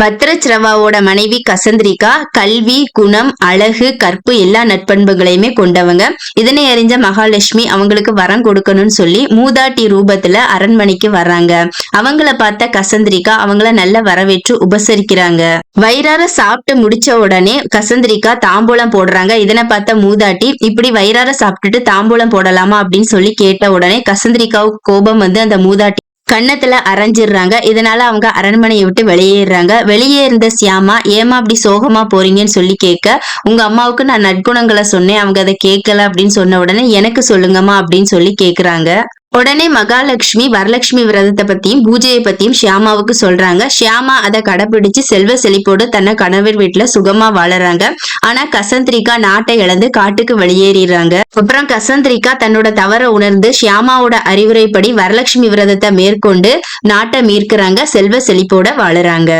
பத்ரச்ரவாவோட மனைவி கசந்திரிகா கல்வி குணம் அழகு கற்பு எல்லா நட்பண்புகளையுமே கொண்டவங்க. இதனை அறிஞ்ச மகாலட்சுமி அவங்களுக்கு வரம் கொடுக்கணும்னு சொல்லி மூதாட்டி ரூபத்துல அரண்மனைக்கு வர்றாங்க. அவங்கள பார்த்த கசந்திரிகா அவங்கள நல்ல வரவேற்று உபசரிக்கிறாங்க. வயிறார சாப்பிட்டு முடிச்ச உடனே கசந்திரிகா தாம்பூலம் போடுறாங்க. இதனை பார்த்த மூதாட்டி இப்படி வயிறார சாப்பிட்டுட்டு தாம்பூலம் போடலாமா அப்படின்னு சொல்லி கேட்ட உடனே கசந்திரிகாவுக்கு கோபம் வந்து அந்த மூதாட்டி கன்னத்துல அரைஞ்சிடுறாங்க. இதனால அவங்க அரண்மனையை விட்டு வெளியேறாங்க வெளியே இருந்த சியாமா ஏமா அப்படி சோகமா போறீங்கன்னு சொல்லி கேட்க உங்க அம்மாவுக்கு நான் நற்குணங்களை சொன்னேன். அவங்க அதை கேட்கல அப்படின்னு சொன்ன உடனே எனக்கு சொல்லுங்கம்மா அப்படின்னு சொல்லி கேக்குறாங்க. உடனே மகாலட்சுமி வரலட்சுமி விரதத்தை பத்தியும் பூஜையை பத்தியும் ஷியாமாவுக்கு சொல்றாங்க. ஷியாமா அதை கடைபிடிச்சு செல்வ செழிப்போடு தன்னை கணவர் வீட்டுல சுகமா வாழறாங்க. ஆனா கசந்திரிகா நாட்டை இழந்து காட்டுக்கு வெளியேறிடுறாங்க. அப்புறம் கசந்திரிகா தன்னோட தவற உணர்ந்து ஷியாமாவோட அறிவுரைப்படி வரலட்சுமி விரதத்தை மேற்கொண்டு நாட்டை மீட்கிறாங்க செல்வ செழிப்போட வாழறாங்க.